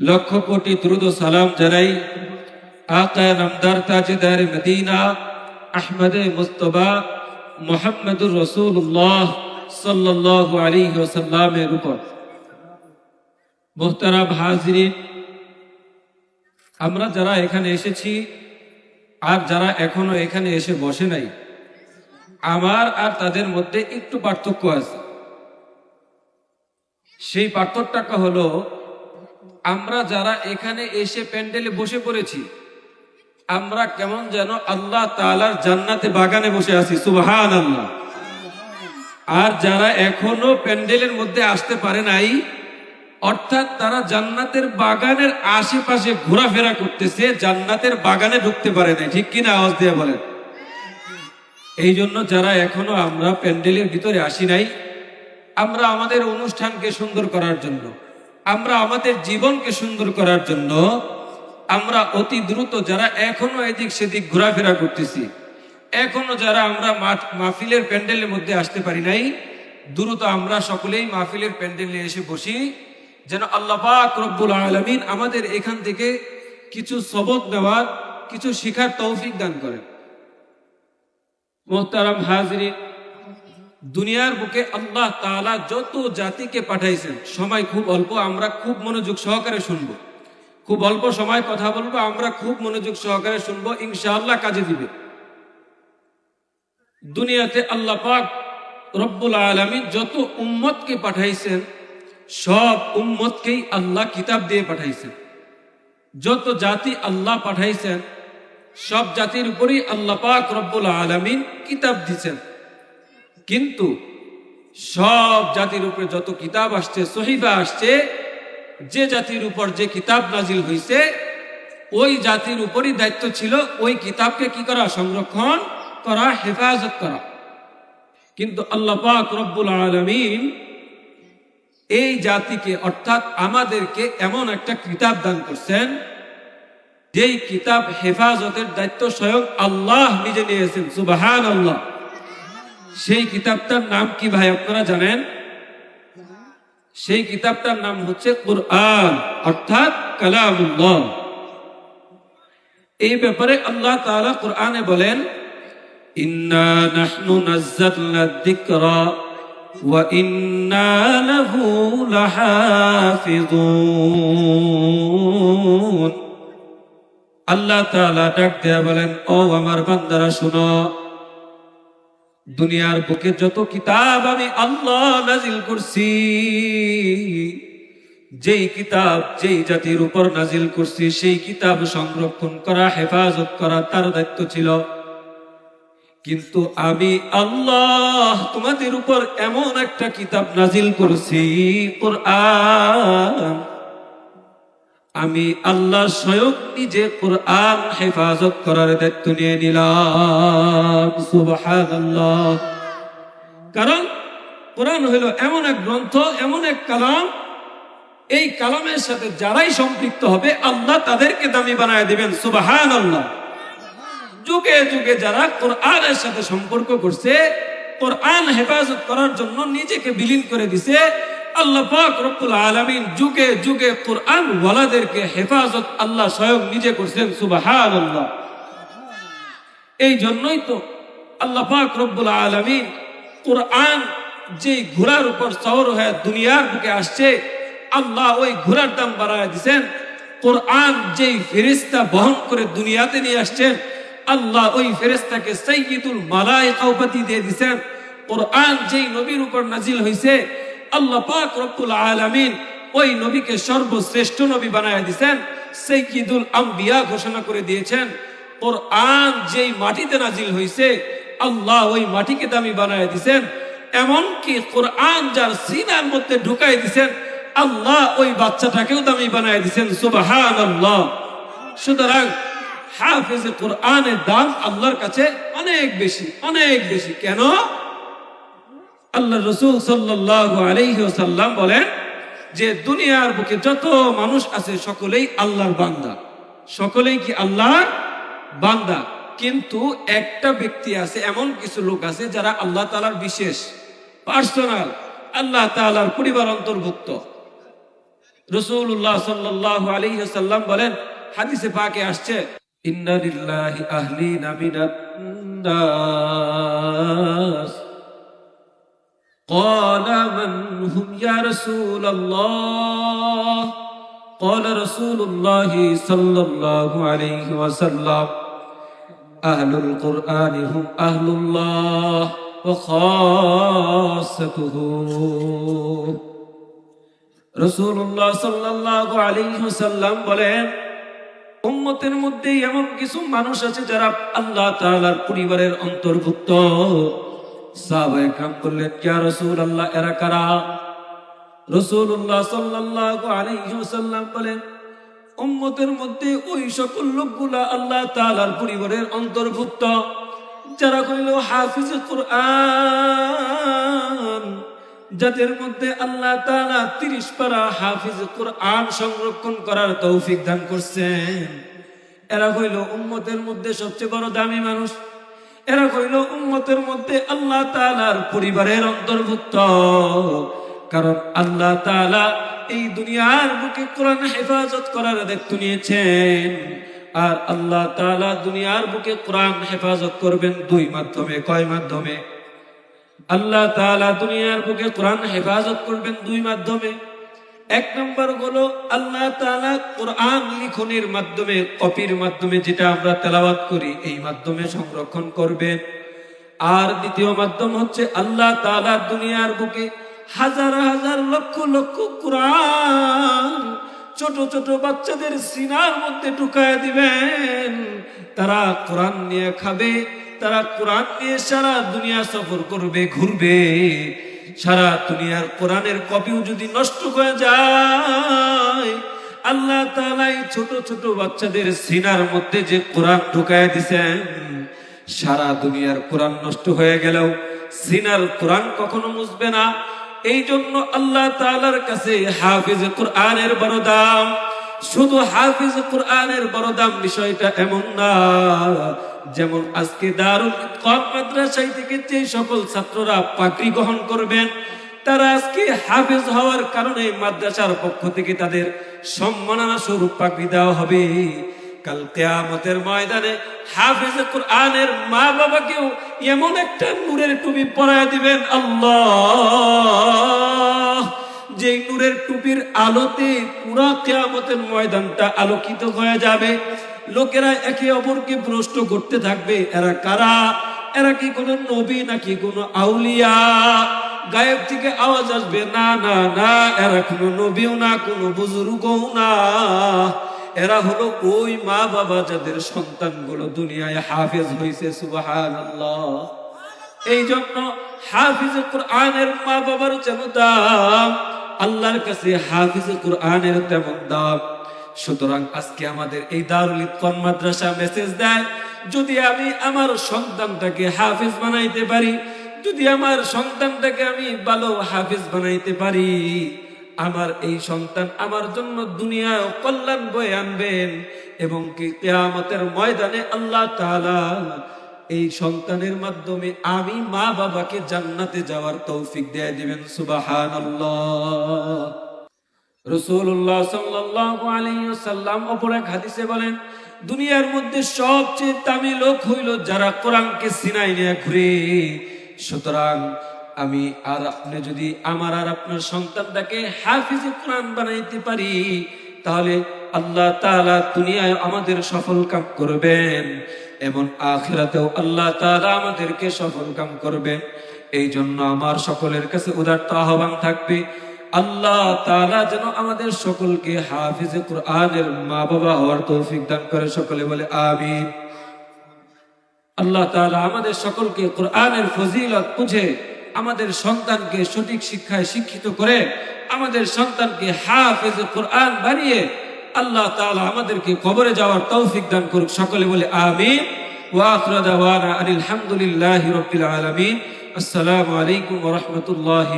লক্ষ কোটি দ্রুত সালাম জানাই। আকা নামদার তাজেদার মদিনা, আহমদে মুস্তফা, মোহাম্মদুর রসুল্লাহ সাল্লাহ আলী ওসাল্লামের উপর। মোহতারাম হাজরিন, আমরা যারা এখানে এসেছি আর যারা এখনও এখানে এসে বসে নাই, আমার আর তাদের মধ্যে একটু পার্থক্য আছে। সেই পার্থক্যটা হলো আমরা যারা এখানে এসে প্যান্ডেলে বসে পড়েছি, আমরা কেমন যেন আল্লাহ তালার জান্নাতে বাগানে বসে আছি সুবহান আল্লাহ আর যারা এখনও প্যান্ডেলের মধ্যে আসতে পারে নাই, অর্থাৎ তারা জান্নাতের বাগানের আশেপাশে ঘোরাফেরা করতেছে, জান্নাতের বাগানে ঢুকতে পারে নাই। ঠিক কিনা আওয়াজ দিয়ে বলেন? এই জন্য যারা এখনও আমরা প্যান্ডেলের ভিতরে আসি নাই, আমরা আমাদের অনুষ্ঠানকে সুন্দর করার জন্য আমরা আমাদের জীবনকে সুন্দর করার জন্য আমরা অতি দ্রুত যারা এখনও এদিক সেদিক ঘোরাফেরা করতেছি, এখনও যারা আমরা মাহফিলের প্যান্ডেলের মধ্যে আসতে পারি নাই, দ্রুত আমরা সকলেই মাহফিলের প্যান্ডেলে এসে বসি, যেন আল্লাহ পাক রব্বুল আলমিন আমাদের এখান থেকে কিছু সবক নেওয়ার কিছু শিখার তৌফিক দান করেন। মোহতারাম হাজরিন দুনিয়ার বুকে আল্লাহ তাআলা যত জাতিকে পাঠাইছেন সময় খুব অল্প, আমরা খুব মনোযোগ সহকারে শুনব। খুব অল্প সময় কথা বলব, আমরা খুব মনোযোগ সহকারে শুনব, ইনশাআল্লাহ কাজে দিবে। দুনিয়াতে আল্লাহ পাক রব্বুল আলমী যত উম্মতকে পাঠাইছেন, সব উম্মতকেই আল্লাহ কিতাব দিয়ে পাঠাইছেন। যত জাতি আল্লাহ পাঠাইছেন, সব জাতির উপরই আল্লাহ পাক রব্বুল আলমিন কিতাব দিচ্ছেন কিন্তু সব জাতির উপরে যত কিতাব আসছে সহিবা আসছে, যে জাতির উপর যে কিতাব নাজিল হইছে, ওই জাতির উপরই দায়িত্ব ছিল ওই কিতাবকে কি করা? সংরক্ষণ করা, হেফাজত করা। কিন্তু আল্লাহ পাক রব্বুল আলমিন এই জাতিকে, অর্থাৎ আমাদেরকে এমন একটা কিতাব দান করছেন, যেই কিতাব হেফাজতের দায়িত্ব স্বয়ং আল্লাহ নিজে নিয়েছেন সুবাহান আল্লাহ সেই কিতাবটার নাম কি ভাই আপনারা জানেন? সেই কিতাবটার নাম হচ্ছে কোরআন, অর্থাৎ কালামুল্লাহ। এই ব্যাপারে আল্লাহ তাআলা কোরআনে বলেন আল্লাহ ডাক দেয়া বলেন, ও আমার বান্দারা, শুনো। দুনিয়ার বুকে যত কিতাব আমি আল্লাহ নাজিল করছি, যেই কিতাব, যেই জাতির উপর নাজিল করছি, সেই কিতাব সংরক্ষণ করা, হেফাজত করা তার দায়িত্ব ছিল। কিন্তু আমি আল্লাহ তোমাদের উপর এমন একটা কিতাব নাজিল করছি, কোরআন। আমি আল্লাহ স্বয়ং নিজে কোরআন হেফাজত করার দায়িত্ব নিয়ে নিলাম। কারণ কোরআন হইল এমন এক গ্রন্থ, এমন এক কালাম। এই কালামের সাথে যারাই সম্পৃক্ত হবে, আল্লাহ তাদেরকে দামি বানায় দিবেন। সুবাহান আল্লাহ যুগে যুগে যারা কোরআনের সাথে সম্পর্ক করছে, কোরআন হেফাজত করার জন্য নিজেকে বিলীন করে দিছে কোরআন ওয়ালাদেরকে হেফাজত আল্লাহ নিজে করছেন আল্লাহ এই জন্যই তো আল্লাহ পাক রব্বুল আলামিন কোরআন যে ঘোড়ার উপর সওর হয়ে দুনিয়ার বুকে আসছে, আল্লাহ ওই ঘোড়ার দাম বাড়ায় দিছেন। কোরআন যেই ফেরিস্তা বহন করে দুনিয়াতে নিয়ে আসছেন, আল্লাহ ওই ফেরেস্তাকে সৈয়দুল উপাধি দিয়ে দিছেন। কোরআন যেই নবীর উপর নাজিল হইছে আল্লাহ পাক রব্বুল আলামিন ওই নবীকে সর্বশ্রেষ্ঠ নবী বানায় দিছেন সৈয়দুল আম্বিয়া ঘোষণা করে দিয়েছেন, কোরআন যেই মাটিতে নাজিল হইছে, আল্লাহ ওই মাটিকে দামি বানায় দিছেন, এমনকি কোরআন যার সিনার মধ্যে ঢুকাই দিছেন, আল্লাহ ওই বাচ্চাটাকেও দামি বানায় দিছেন সুবাহান আল্লাহ সুতরাং হাফেজ কোরআনের দাম আল্লাহর কাছে অনেক বেশি অনেক বেশি। কেন? আল্লাহ রসুল আলহিহাল্লাম বলেন যে দুনিয়ার বুকে যত মানুষ আছে সকলেই আল্লাহর বান্দা। সকলেই কি আল্লাহর বান্দা? কিন্তু একটা ব্যক্তি আছে, এমন কিছু লোক আছে যারা আল্লাহ তালার বিশেষ, পার্সোনাল, আল্লাহ তালার পরিবার অন্তর্ভুক্ত। রসুল্লাহ সাল্লাহ আলাইহি সাল্লাম বলেন, হাদিসে পাকে আসছে, ইন্না লিল্লাহি আহলিনা নাস قال من هم يا رسول الله قال رسول الله صلى الله عليه وسلم أهل القرآن هم أهل الله وخاصته রসুল্লাহ সাল্লাহ আলিহাসাল্লাম বলেন উম্মতের মধ্যে এমন কিছু মানুষ আছে যারা আল্লাহ তাআলার পরিবারের অন্তর্ভুক্ত সাহাবায়ে کرام বললেন ইয়া রাসূলুল্লাহ এরা কারা রাসূলুল্লাহ সাল্লাল্লাহু আলাইহি ওয়াসাল্লাম বলেন উম্মতের মধ্যে ওই সকল লোকগুলা আল্লাহ তাআলার পরিবারের অন্তর্ভুক্ত যারা কইল হাফিজ কোরআন যাদের মধ্যে আল্লাহ তাআলা 30 পারা হাফিজ কোরআন সংরক্ষণ করার তৌফিক দান করছেন এরা কইল উম্মতের মধ্যে সবচেয়ে বড় দামি মানুষ এরা কইল উম্মতের মধ্যে আল্লাহ তাআলার পরিবারের অন্তর্ভুক্ত। কারণ আল্লাহ তাআলা এই দুনিয়ার বুকে কোরআন হেফাজত করার দায়িত্ব নিয়েছেন। আর আল্লাহ তাআলা দুনিয়ার বুকে কোরআন হেফাজত করবেন দুই মাধ্যমে, কয় মাধ্যমে? আল্লাহ তাআলা দুনিয়ার বুকে কোরআন হেফাজত করবেন দুই মাধ্যমে। এক নম্বর হলো আল্লাহ তাআলা কোরআন লিখনের মাধ্যমে, কপির মাধ্যমে যেটা আমরা তেলাওয়াত করি, এই মাধ্যমে সংরক্ষণ করবেন। আর দ্বিতীয় মাধ্যম হচ্ছে আল্লাহ তালা দুনিয়ার বুকে হাজার হাজার লক্ষ লক্ষ কোরআন ছোট ছোট বাচ্চাদের সিনার মধ্যে ঢুকায় দিবেন। তারা কোরআন নিয়ে খাবে, তারা কোরআন নিয়ে সারা দুনিয়া সফর করবে, ঘুরবে। সারা দুনিয়ার কোরআনের কপিও যদি নষ্ট হয়ে যায়, আল্লাহ তালাই ছোট ছোট বাচ্চাদের সিনার মধ্যে যে কোরআন ঢুকায় দিছেন সারা দুনিয়ার কোরআন নষ্ট হয়ে গেলেও সিনার কোরআন কখনো মুসবে না। এই জন্য আল্লাহ তাআলার কাছে হাফিজ কোরআনের বড় দাম শুধু হাফিজ কোরআনের বড় দাম বিষয়টা এমন না, যেমন আজকে দারুল কম মাদ্রাসায় থেকে যে সকল ছাত্ররা পাকড়ি গ্রহণ করবেন, তারা আজকে হাফিজ হওয়ার কারণে মাদ্রাসার পক্ষ থেকে তাদের সম্মাননা স্বরূপ পাকড়ি দেওয়া হবে। কাল কেয়ামতের ময়দানে হাফিজ কোরআনের মা বাবাকেও এমন একটা নূরের টুপি পরায় দিবেন, আল্লাহ। যে নূরের টুপির আলোতে পুরা কেয়ামতের ময়দানটা আলোকিত হয়ে যাবে। লোকেরা একে অপরকে প্রশ্ন করতে থাকবে। এরা কারা? এরা কি কোনো নবী নাকি কোনো আউলিয়া? গায়েব থেকে আওয়াজ আসবে, না না না, এরা কোনো নবীও না, কোনো বুজুর্গও না। এরা হলো ওই মা বাবা যাদের সন্তানগুলো দুনিয়ায় হাফেজ হয়েছে সুবাহান এই জন্য হাফিজ কোরআনের মা বাবার যেন দাম, আল্লাহর কাছে হাফিজ কোরআনের তেমন দাম। সুতরাং আজকে আমাদের এই দারুল ইতকন মাদ্রাসা মেসেজ দেয়, যদি আমি আমার সন্তানটাকে হাফিজ বানাইতে পারি, যদি আমার সন্তানটাকে আমি ভালো হাফিজ বানাইতে পারি আমার এই সন্তান আমার জন্য দুনিয়ায় কল্যাণ বয়ে আনবেন এবং কি কেয়ামতের ময়দানে আল্লাহ তাআলা এই সন্তানের মাধ্যমে আমি মা বাবাকে জান্নাতে যাওয়ার তৌফিক দিয়ে দিবেন, সুবহানাল্লাহ। রসুল্লাহ সাল্লাল্লাহু আলাইহি ওয়াসাল্লাম, অপর এক হাদিসে বলেন, দুনিয়ার মধ্যে সবচেয়ে দামি লোক হইল যারা কোরআনকে সিনাই নিয়ে ঘুরে। সুতরাং আমি আর আপনি যদি আমার আর আপনার সন্তানটাকে হাফিজে কোরআন বানাইতে পারি, তাহলে আল্লাহ তাআলা দুনিয়ায় আমাদের সফল কাম করবেন এমন আখিরাতেও আল্লাহ তাআলা আমাদেরকে সফল কাম করবেন। এই জন্য আমার সকলের কাছে উদারত আহ্বান থাকবে, আল্লাহ তালা যেন আমাদের সকলকে হাফিজে কোরআনের মা বাবা হওয়ার তৌফিক দান করে সকলে বলে আমিন। আল্লাহ তাআলা আমাদের সকলকে কোরআনের ফজিলত বুঝে আমাদের সন্তানকে সঠিক শিক্ষায় শিক্ষিত করে, আমাদের সন্তানকে হাফেজ কোরআন বানিয়ে আল্লাহ তালা আমাদেরকে কবরে যাওয়ার তৌফিক দান করুক। সকলে বলে আমিন। ওয়া আখিরু দাওয়ানা আলহামদুলিল্লাহি আসসালামু আলাইকুম রহমতুল্লাহ